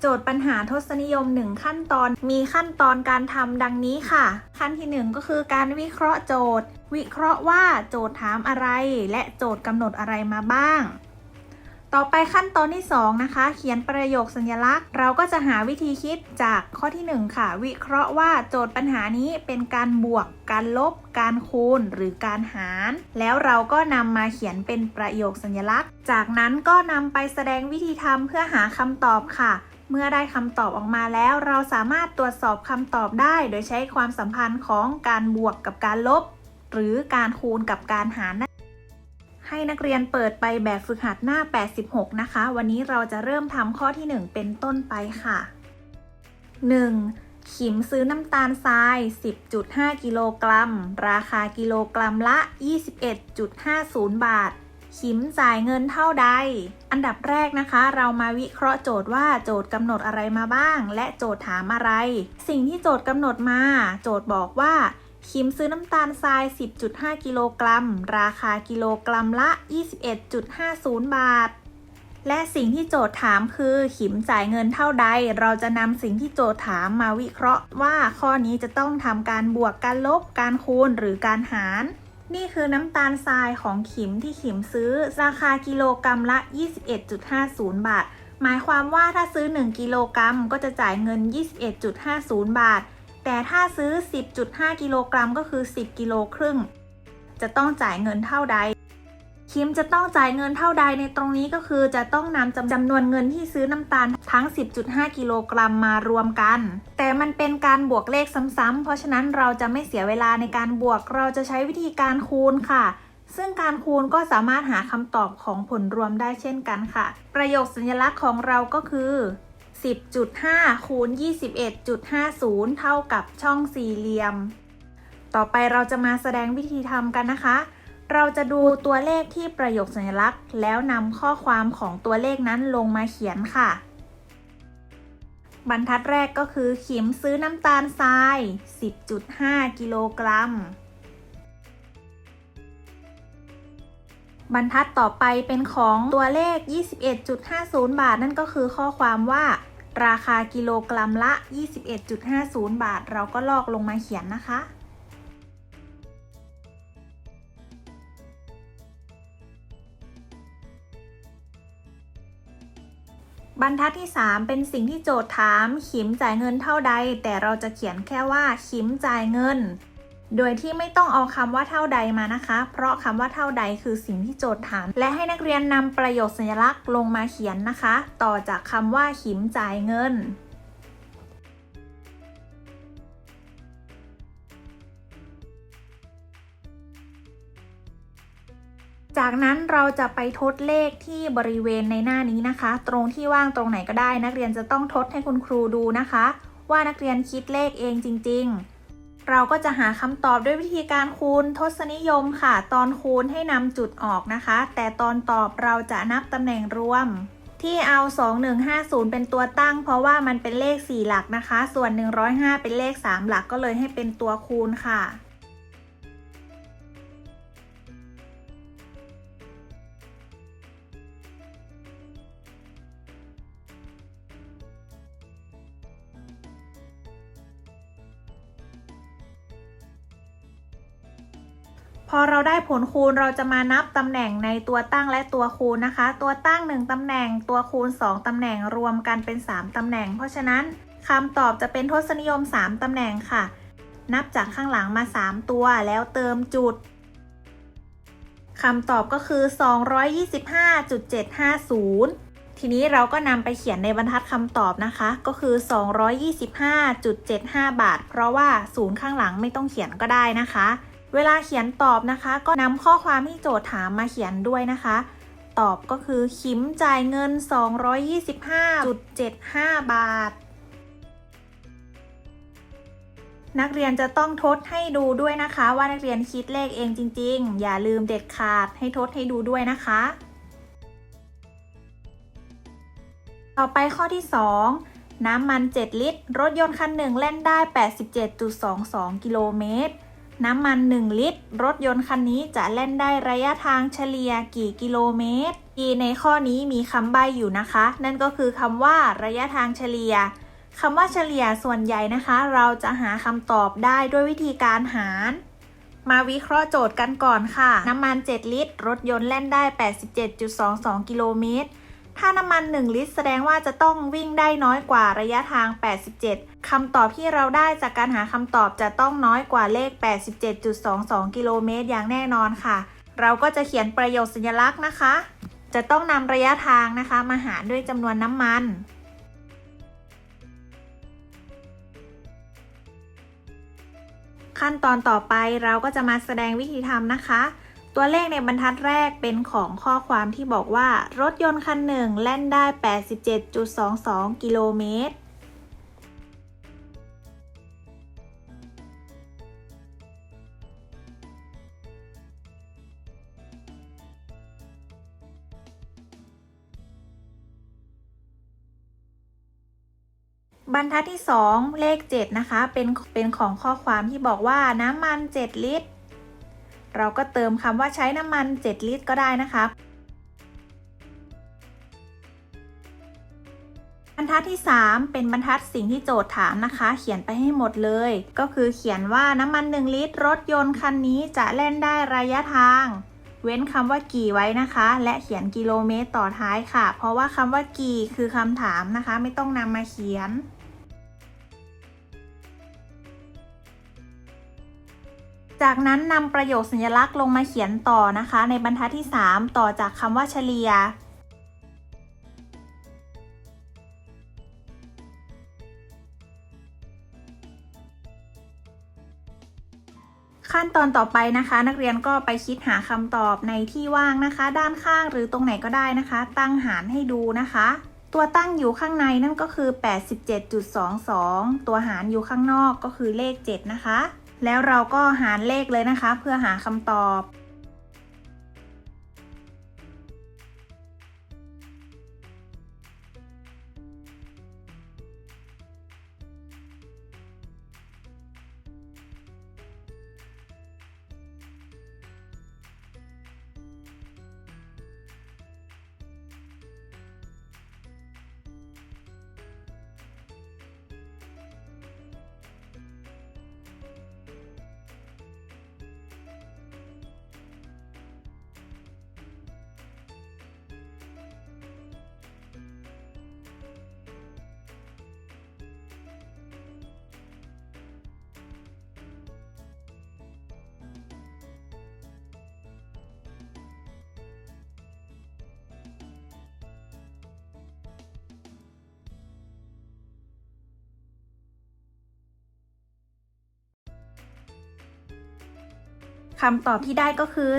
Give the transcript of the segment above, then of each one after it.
โจทย์ปัญหาทศนิยม 1 ขั้นตอน มีขั้นตอนการทำดังนี้ค่ะ ขั้นที่ 1 ก็คือการวิเคราะห์โจทย์ วิเคราะห์ว่าโจทย์ถามอะไร และโจทย์กำหนดอะไรมาบ้าง ต่อไปขั้นตอนที่ 2 นะคะ เขียนประโยคสัญลักษณ์ เราก็จะหาวิธีคิดจากข้อที่ 1 ค่ะ วิเคราะห์ว่าโจทย์ปัญหานี้เป็นการบวก การลบ การคูณ หรือการหาร แล้วเราก็นำมาเขียนเป็นประโยคสัญลักษณ์ จากนั้นก็นำไปแสดงวิธีทำเพื่อหาคำตอบค่ะ เมื่อได้คำตอบออกมาแล้ว เราสามารถตรวจสอบคำตอบได้ โดยใช้ความสัมพันธ์ของการบวกกับการลบ หรือการคูณกับการหารนั่นให้นักเรียนเปิดไปแบบฝึกหัดหน้า 86 นะคะ วันนี้เราจะเริ่มทำข้อที่ 1 เป็นต้นไปค่ะ 1. ขิมซื้อน้ำตาลทราย 10.5 กิโลกรัม ราคากิโลกรัมละ 21.50 บาท ขิมจ่ายเงินเท่าใด อันดับแรกนะคะ เรามาวิเคราะห์โจทย์ว่าโจทย์กำหนดอะไรมาบ้าง และโจทย์ถามอะไร สิ่งที่โจทย์กำหนดมา โจทย์บอกว่าขิมซื้อน้ำตาลทราย 10.5 กิโลกรัม ราคากิโลกรัมละ 21.50 บาท และสิ่งที่โจทย์ถามคือขิมจ่ายเงินเท่าใด เราจะนำสิ่งที่โจทย์ถามมาวิเคราะห์ว่าข้อนี้จะต้องทำการบวกการลบ การคูณหรือการหาร นี่คือน้ำตาลทรายของขิมที่ขิมซื้อ ราคากิโลกรัมละ 21.50 บาท หมายความว่าถ้าซื้อ 1 กิโลกรัมก็จะจ่ายเงิน 21.50 บาท แต่ถ้าซื้อ 10.5 กิโลกรัมก็คือ 10 กิโลครึ่ง จะต้องจ่ายเงินเท่าใด คิมจะต้องจ่ายเงินเท่าใดในตรงนี้ก็คือจะต้องนำจำจำนวนเงินที่ซื้อน้ำตาลทั้ง 10.5 กิโลกรัมมารวมกัน แต่มันเป็นการบวกเลขซ้ำๆ เพราะฉะนั้นเราจะไม่เสียเวลาในการบวก เราจะใช้วิธีการคูณค่ะ ซึ่งการคูณก็สามารถหาคำตอบของผลรวมได้เช่นกันค่ะ ประโยคสัญลักษณ์ของเราก็คือ 10.5 คูณ 21.50 เท่ากับช่องสี่เหลี่ยม ต่อไปเราจะมาแสดงวิธีทำกันนะคะ เราจะดูตัวเลขที่ประโยคสัญลักษณ์ แล้วนำข้อความของตัวเลขนั้นลงมาเขียนค่ะ บรรทัดแรกก็คือขิมซื้อน้ำตาลทราย 10.5 กิโลกรัม บรรทัดต่อไปเป็นของตัวเลข 21.50 บาท นั่นก็คือข้อความว่า ราคากิโลกรัมละ 21.50 บาท เราก็ลอกลงมาเขียนนะคะ บรรทัดที่ 3 เป็นสิ่งที่โจทย์ถาม ขิมจ่ายเงินเท่าใด แต่เราจะเขียนแค่ว่า ขิมจ่ายเงิน โดยที่ไม่ต้องเอาคำว่าเท่าใดมานะคะ เพราะคำว่าเท่าใดคือสิ่งที่โจทย์ถาม และให้นักเรียนนำประโยคสัญลักษณ์ลงมาเขียนนะคะ ต่อจากคำว่าขิมจ่ายเงิน จากนั้นเราจะไปทดเลขที่บริเวณในหน้านี้นะคะ ตรงที่ว่างตรงไหนก็ได้ นักเรียนจะต้องทดให้คุณครูดูนะคะ ว่านักเรียนคิดเลขเองจริง ๆ เราก็จะหาคำตอบด้วยวิธีการคูณทศนิยมค่ะ ตอนคูณให้นำจุดออกนะคะ แต่ตอนตอบเราจะนับตำแหน่งรวมที่เอา 2150 เป็นตัวตั้ง เพราะว่ามันเป็นเลข 4 หลักนะคะ ส่วน 105 เป็นเลข 3 หลักก็เลยให้เป็นตัวคูณค่ะ พอเราได้ผลคูณเราจะมานับตำแหน่งในตัวตั้งและตัวคูณนะคะ ตัวตั้ง 1ตำแหน่ง ตัวคูณ 2ตำแหน่งรวมกันเป็น 3ตำแหน่ง เพราะฉะนั้นคำตอบจะเป็นทศนิยม 3ตำแหน่งค่ะ นับจากข้างหลังมา 3 ตัวแล้วเติมจุดคำตอบก็คือ 225.750 ทีนี้เราก็นำไปเขียนในบรรทัดคำตอบนะคะ ก็คือ 225.75 บาท เพราะว่าศูนย์ข้างหลังไม่ต้องเขียนก็ได้นะคะ เวลาเขียนตอบนะคะ ก็นำข้อความที่โจทย์ถามมาเขียนด้วยนะคะ ตอบก็คือขิมจ่ายเงิน 225.75 บาท นักเรียนจะต้องทดให้ดูด้วยนะคะ ว่านักเรียนคิดเลขเองจริง ๆ อย่าลืมเด็ดขาดให้ทดให้ดูด้วยนะคะ ต่อไปข้อที่ 2 น้ำมัน 7 ลิตร รถยนต์คันหนึ่งเล่นได้ 87.22 กิโลเมตร น้ำมัน 1 ลิตร รถยนต์คันนี้จะเล่นได้ระยะทางเฉลี่ยกี่กิโลเมตรอีในข้อนี้มีคำใบ้อยู่นะคะ นั่นก็คือคำว่าระยะทางเฉลี่ยคำว่าเฉลี่ยส่วนใหญ่นะคะ เราจะหาคำตอบได้ด้วยวิธีการหาร มาวิเคราะห์โจทย์กันก่อนค่ะ น้ำมัน 7 ลิตร รถยนต์แล่นได้ 87.22 กิโลเมตร ถ้าน้ำมัน 1 ลิตร แสดงว่าจะต้องวิ่งได้น้อยกว่าระยะทาง 87 คำตอบที่เราได้จากการหาคำตอบจะต้องน้อยกว่าเลข 87.22 กิโลเมตรอย่างแน่นอนค่ะ เราก็จะเขียนประโยคสัญลักษณ์นะคะ จะต้องนำระยะทางนะคะ มาหารด้วยจำนวนน้ำมันขั้นตอนต่อไปเราก็จะมาแสดงวิธีทำนะคะ ตัวเลขในบรรทัดแรกเป็นของข้อความที่บอกว่า รถยนต์คันหนึ่งแล่นได้ 87.22 กิโลเมตร บรรทัดที่ 2 เลข 7 นะคะ เป็นเป็นของข้อความที่บอกว่าน้ำมัน 7 ลิตร เราก็เติมคำว่าใช้น้ำมัน 7 ลิตรก็ได้นะคะบรรทัดที่ 3 เป็นบรรทัดสิ่งที่โจทย์ถามนะคะ เขียนไปให้หมดเลย ก็คือเขียนว่าน้ำมัน 1 ลิตร รถยนต์คันนี้จะเล่นได้ระยะทาง เว้นคำว่ากี่ไว้นะคะ และเขียนกิโลเมตรต่อท้ายค่ะ เพราะว่าคำว่ากี่คือคำถามนะคะ ไม่ต้องนำมาเขียน จากนั้นนำประโยคสัญลักษณ์ลงมาเขียนต่อนะคะ ในบรรทัดที่ 3 ต่อจากคำว่าเฉลี่ย ขั้นตอนต่อไปนะคะ นักเรียนก็ไปคิดหาคำตอบในที่ว่างนะคะ ด้านข้างหรือตรงไหนก็ได้นะคะ ตั้งหารให้ดูนะคะตัวตั้งอยู่ข้างในนั่นก็คือ 87.22 ตัวหารอยู่ข้างนอกก็คือเลข 7 นะคะ แล้วเราก็หารเลขเลยนะคะ เพื่อหาคำตอบ คำตอบที่ได้ก็คือ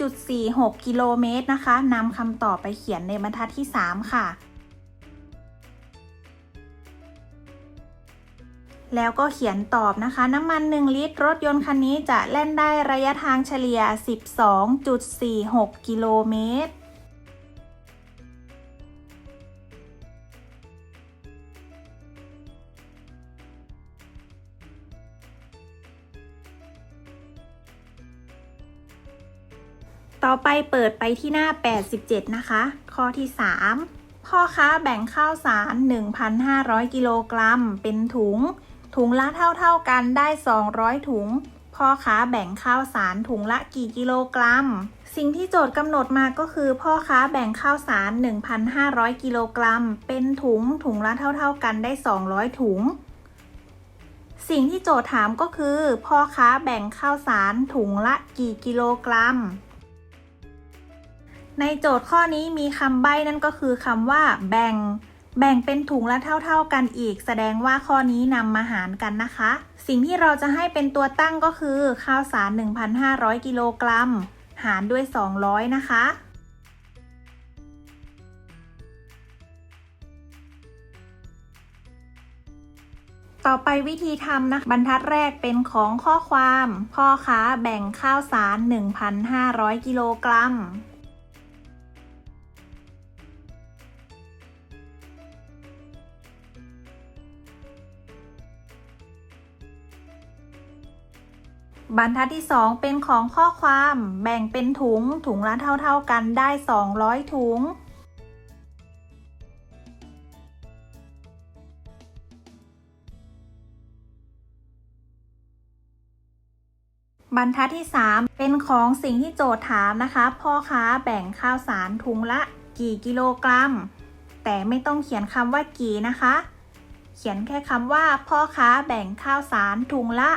12.46 กิโลเมตรนะคะนำคำตอบไปเขียนในบรรทัดที่ 3 ค่ะ แล้วก็เขียนตอบนะคะ น้ำมัน 1 ลิตร รถยนต์คันนี้จะแล่นได้ระยะทางเฉลี่ย 12.46 กิโลเมตร ต่อไปเปิดไปที่หน้า 87 นะคะ ข้อที่ 3 พ่อค้าแบ่งข้าวสาร 1,500 กิโลกรัม เป็นถุง ถุงละเท่าๆกันได้ 200 ถุง พ่อค้าแบ่งข้าวสารถุงละกี่กิโลกรัม สิ่งที่โจทย์กำหนดมาก็คือ พ่อค้าแบ่งข้าวสาร 1,500 กิโลกรัม เป็นถุง ถุงละเท่าๆกันได้ 200 ถุงสิ่งที่โจทย์ถามก็คือ พ่อค้าแบ่งข้าวสารถุงละกี่กิโลกรัม ในโจทย์ข้อนี้มีคำใบ้นั่นก็คือคำว่า แบ่ง แบ่งเป็นถุงละเท่า ๆกันอีก แสดงว่าข้อนี้นำมาหารกันนะคะ สิ่งที่เราจะให้เป็นตัวตั้งก็คือ ข้าวสาร 1,500 กิโลกรัม หารด้วย 200 นะคะต่อไปวิธีทำนะบรรทัดแรกเป็นของข้อความ พ่อค้าแบ่งข้าวสาร 1,500 กิโลกรัม บรรทัดที่ 2 เป็นของข้อความแบ่งเป็นถุงถุงละเท่า ๆกันได้ 200 ถุง บรรทัดที่ 3 เป็นของสิ่งที่โจทย์ถามนะคะ พ่อค้าแบ่งข้าวสารถุงละกี่กิโลกรัม แต่ไม่ต้องเขียนคำว่ากี่นะคะ เขียนแค่คำว่า พ่อค้าแบ่งข้าวสารถุงละ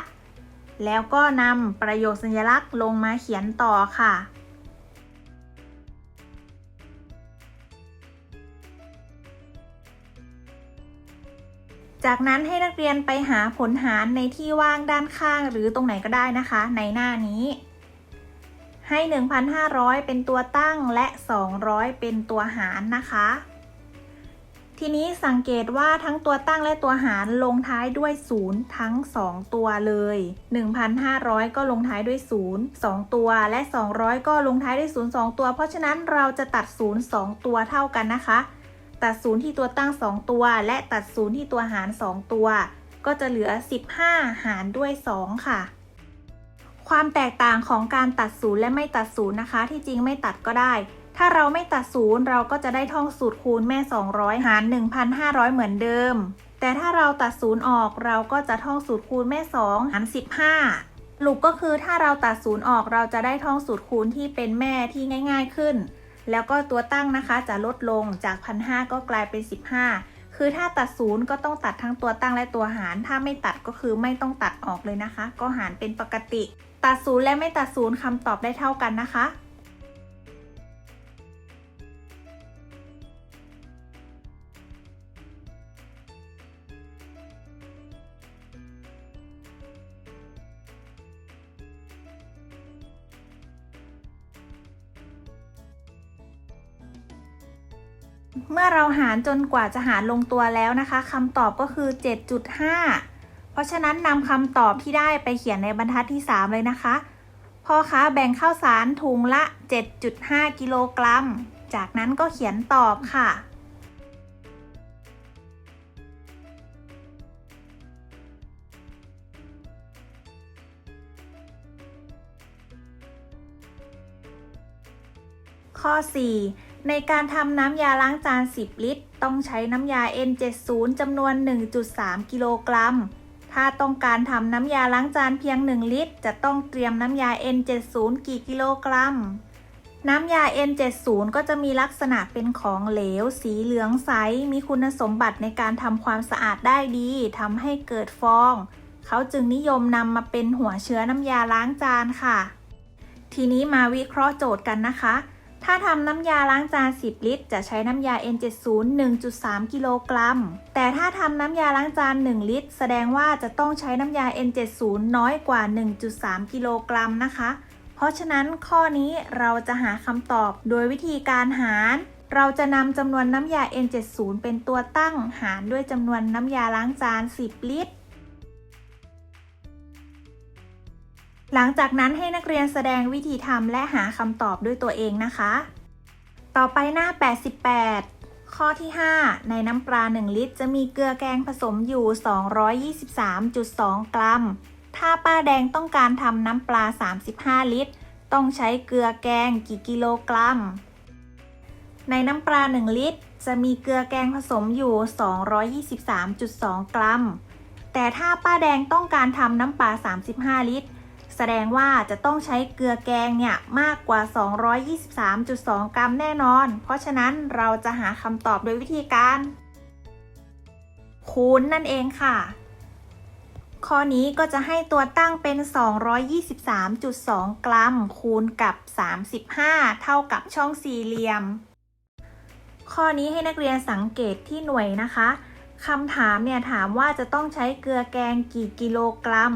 แล้วก็นำประโยคสัญลักษณ์ลงมาเขียนต่อค่ะ จากนั้นให้นักเรียนไปหาผลหารในที่ว่างด้านข้างหรือตรงไหนก็ได้นะคะ ในหน้านี้ ให้ 1,500 เป็นตัวตั้งและ 200 เป็นตัวหารนะคะ ทีนี้สังเกตว่าทั้งตัวตั้งและตัวหารลงท้ายด้วย 0 ทั้ง 2 ตัวเลย 1,500 ก็ลงท้ายด้วย 0 2 ตัว และ 200 ก็ลงท้ายด้วย 0 2 ตัว เพราะฉะนั้นเราจะตัด 0 2 ตัวเท่ากันนะคะ ตัด 0 ที่ตัวตั้ง 2 ตัว และตัด 0 ที่ตัวหาร 2 ตัว ก็จะเหลือ 15 หารด้วย 2 ค่ะ ความแตกต่างของการตัด0และไม่ตัด0นะคะ ที่จริงไม่ตัดก็ได้ ถ้าเราไม่ตัดศูนย์เราก็จะได้ท่องสูตรคูณแม่ 200 หาร 1,500 เหมือนเดิม แต่ถ้าเราตัดศูนย์ออกเราก็จะท่องสูตรคูณแม่ 2 หาร 15ลูกก็คือถ้าเราตัดศูนย์ออกเราจะได้ท่องสูตรคูณที่เป็นแม่ที่ง่าย ๆขึ้น แล้วก็ตัวตั้งนะคะจะลดลงจาก 1,500 ก็กลายเป็น 15 คือถ้าตัดศูนย์ก็ต้องตัดทั้งตัวตั้งและตัวหาร ถ้าไม่ตัดก็คือไม่ต้องตัดออกเลยนะคะ ก็หารเป็นปกติ ตัดศูนย์และไม่ตัดศูนย์คำตอบได้เท่ากันนะคะ เมื่อเราหารจนกว่าจะหารลงตัวแล้วนะคะคำตอบก็คือ 7.5 เพราะฉะนั้นนำคำตอบที่ได้ไปเขียนในบรรทัดที่ 3 เลยนะคะ พ่อค้าแบ่งข้าวสารถุงละ 7.5 กิโลกรัม จากนั้นก็เขียนตอบค่ะข้อ 4 ในการทำน้ำยาล้างจาน 10 ลิตร ต้องใช้น้ำยา N70 จำนวน 1.3 กิโลกรัม ถ้าต้องการทำน้ำยาล้างจานเพียง 1 ลิตร จะต้องเตรียมน้ำยา N70 กี่กิโลกรัม น้ำยา N70 ก็จะมีลักษณะเป็นของเหลว สีเหลืองใส มีคุณสมบัติในการทำความสะอาดได้ดีทำให้เกิดฟอง เขาจึงนิยมนำมาเป็นหัวเชื้อน้ำยาล้างจานค่ะ ทีนี้มาวิเคราะห์โจทย์กันนะคะ ถ้าทำน้ำยาล้างจาน 10 ลิตร จะใช้น้ำยา N70 1.3 กิโลกรัม แต่ถ้าทำน้ำยาล้างจาน 1 ลิตร แสดงว่าจะต้องใช้น้ำยา N70 น้อยกว่า 1.3 กิโลกรัมนะคะ เพราะฉะนั้นข้อนี้เราจะหาคำตอบโดยวิธีการหาร เราจะนำจำนวนน้ำยา N70 เป็นตัวตั้งหารด้วยจำนวนน้ำยาล้างจาน 10 ลิตร หลังจากนั้นให้นักเรียนแสดงวิธีทำและหาคำตอบด้วยตัวเองนะคะ ต่อไปหน้า 88 ข้อที่ 5 ในน้ำปลา 1 ลิตร จะมีเกลือแกงผสมอยู่ 223.2 กรัม ถ้าป้าแดงต้องการทำน้ำปลา 35 ลิตร ต้องใช้เกลือแกงกี่กิโลกรัม ในน้ำปลา 1 ลิตร จะมีเกลือแกงผสมอยู่ 223.2 กรัม แต่ถ้าป้าแดงต้องการทำน้ำปลา 35 ลิตร แสดงว่าจะต้องใช้เกลือแกงเนี่ยมากกว่า 223.2 กรัมแน่นอน เพราะฉะนั้นเราจะหาคำตอบโดยวิธีการ คูณนั่นเองค่ะ ข้อนี้ก็จะให้ตัวตั้งเป็น 223.2 กรัม คูณกับ 35 เท่ากับช่องสี่เหลี่ยม ข้อนี้ให้นักเรียนสังเกตที่หน่วยนะคะคำถามเนี่ยถามว่าจะต้องใช้เกลือแกงกี่กิโลกรัม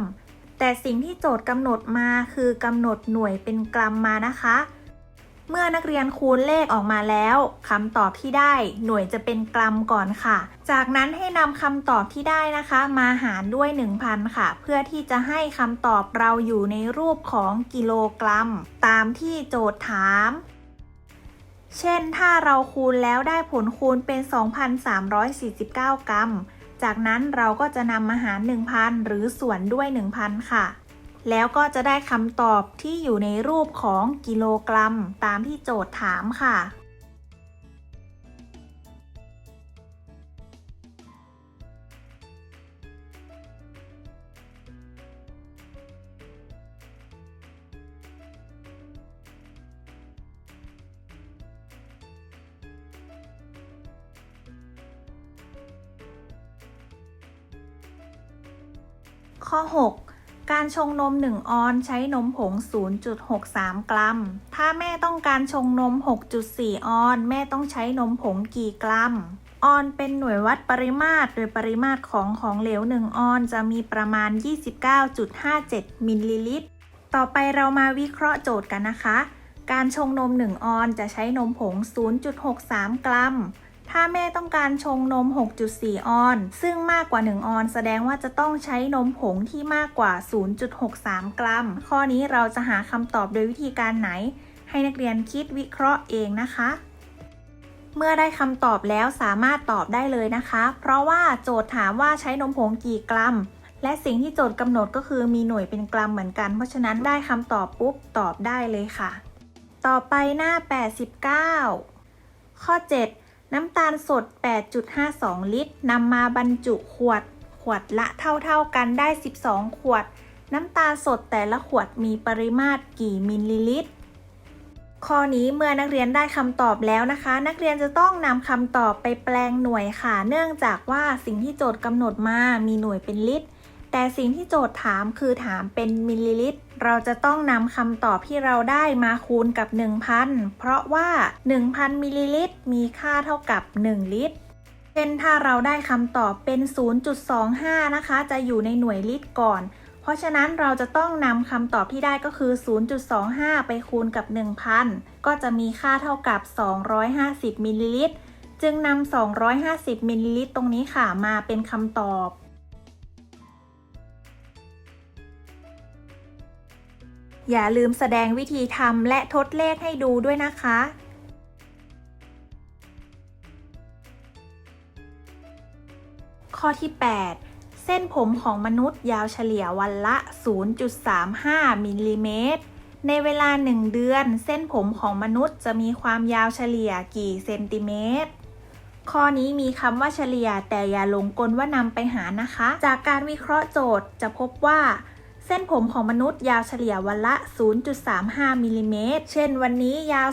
แต่สิ่งที่โจทย์กำหนดมาคือกำหนดหน่วยเป็นกรัมมานะคะ เมื่อนักเรียนคูณเลขออกมาแล้วคำตอบที่ได้หน่วยจะเป็นกรัมก่อนค่ะ จากนั้นให้นำคำตอบที่ได้นะคะ มาหารด้วย 1,000 ค่ะ เพื่อที่จะให้คำตอบเราอยู่ในรูปของกิโลกรัม ตามที่โจทย์ถามเช่น ถ้าเราคูณแล้วได้ผลคูณเป็น 2,349 กรัม จากนั้นเราก็จะนำมาหาร 1,000 หรือส่วนด้วย 1,000 ค่ะ แล้วก็จะได้คำตอบที่อยู่ในรูปของกิโลกรัม ตามที่โจทย์ถามค่ะ ข้อ 6 การชงนม 1 ออนใช้นมผง 0.63 กรัม ถ้าแม่ต้องการชงนม 6.4 ออน แม่ต้องใช้นมผงกี่กรัม ออนเป็นหน่วยวัดปริมาตร โดยปริมาตรของของเหลว 1 ออนจะมีประมาณ 29.57 มิลลิลิตร ต่อไปเรามาวิเคราะห์โจทย์กันนะคะ การชงนม 1 ออนจะใช้นมผง 0.63 กรัม ถ้าแม่ต้องการชงนม 6.4 ออน ซึ่งมากกว่า 1 ออน แสดงว่าจะต้องใช้นมผงที่มากกว่า 0.63 กรัม ข้อนี้เราจะหาคำตอบโดยวิธีการไหน ให้นักเรียนคิดวิเคราะห์เองนะคะ เมื่อได้คำตอบแล้วสามารถตอบได้เลยนะคะ เพราะว่าโจทย์ถามว่าใช้นมผงกี่กรัมและสิ่งที่โจทย์กำหนดก็คือมีหน่วยเป็นกรัมเหมือนกัน เพราะฉะนั้นได้คำตอบปุ๊บตอบได้เลยค่ะ ต่อไปหน้า 89 ข้อ 7 น้ำตาลสด 8.52 ลิตรนำมาบรรจุขวด ขวดละเท่าๆกันได้ 12 ขวด น้ำตาลสดแต่ละขวดมีปริมาตรกี่มิลลิลิตร ข้อนี้เมื่อนักเรียนได้คำตอบแล้วนะคะ นักเรียนจะต้องนำคำตอบไปแปลงหน่วยค่ะ เนื่องจากว่าสิ่งที่โจทย์กำหนดมามีหน่วยเป็นลิตร แต่สิ่งที่โจทย์ถามคือถามเป็นมิลลิลิตร เราจะต้องนำคำตอบที่เราได้มาคูณกับ 1,000 เพราะว่า 1,000 มิลลิลิตร มีค่าเท่ากับ 1 ลิตรเช่นถ้าเราได้คำตอบเป็น 0.25 นะคะ จะอยู่ในหน่วยลิตรก่อน เพราะฉะนั้นเราจะต้องนำคำตอบที่ได้ก็คือ 0.25 ไปคูณกับ 1,000 ก็จะมีค่าเท่ากับ 250มิลลิลิตร จึงนำ 250มิลลิลิตรตรงนี้ค่ะมาเป็นคำตอบ อย่าลืมแสดงวิธีทำและทดเลขให้ดูด้วยนะคะ ข้อที่ 8 เส้นผมของมนุษย์ยาวเฉลี่ยวันละ 0.35มิลลิเมตร ในเวลา 1 เดือน เส้นผมของมนุษย์จะมีความยาวเฉลี่ยกี่เซนติเมตรข้อนี้มีคำว่าเฉลี่ยแต่อย่าหลงกลว่านำไปหารนะคะ จากการวิเคราะห์โจทย์จะพบว่า เส้นผมของมนุษย์ยาวเฉลี่ยวันละ 0.35มิลลิเมตร เช่น วันนี้ยาว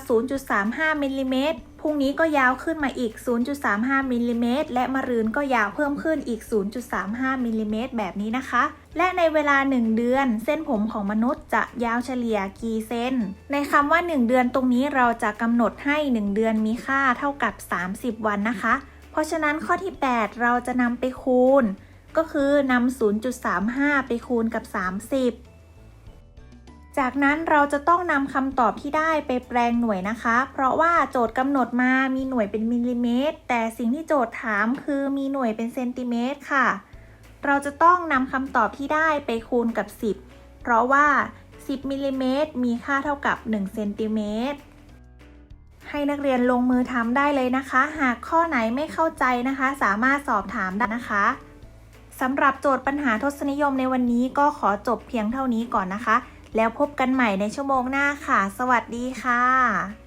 0.35มิลลิเมตรพรุ่งนี้ก็ยาวขึ้นมาอีก 0.35มิลลิเมตรและมะรืนก็ยาวเพิ่มขึ้นอีก 0.35มิลลิเมตรแบบนี้นะคะ และในเวลา 1 เดือน เส้นผมของมนุษย์จะยาวเฉลี่ยกี่เซนในคำว่า 1 เดือนตรงนี้เราจะกำหนดให้ 1 เดือนมีค่าเท่ากับ 30 วันนะคะ เพราะฉะนั้นข้อที่ 8 เราจะนำไปคูณ ก็คือนำ0.35 ไปคูณกับ 30 จากนั้นเราจะต้องนำคำตอบที่ได้ไปแปลงหน่วยนะคะ เพราะว่าโจทย์กำหนดมามีหน่วยเป็นมิลลิเมตร แต่สิ่งที่โจทย์ถามคือมีหน่วยเป็นเซนติเมตรค่ะ เราจะต้องนำคำตอบที่ได้ไปคูณกับ 10 เพราะว่า 10มิลลิเมตรมีค่าเท่ากับ1เซนติเมตรให้นักเรียนลงมือทำได้เลยนะคะ หากข้อไหนไม่เข้าใจนะคะ สามารถสอบถามได้นะคะ สำหรับโจทย์ปัญหาทศนิยมในวันนี้ก็ขอจบเพียงเท่านี้ก่อนนะคะ แล้วพบกันใหม่ในชั่วโมงหน้าค่ะ สวัสดีค่ะ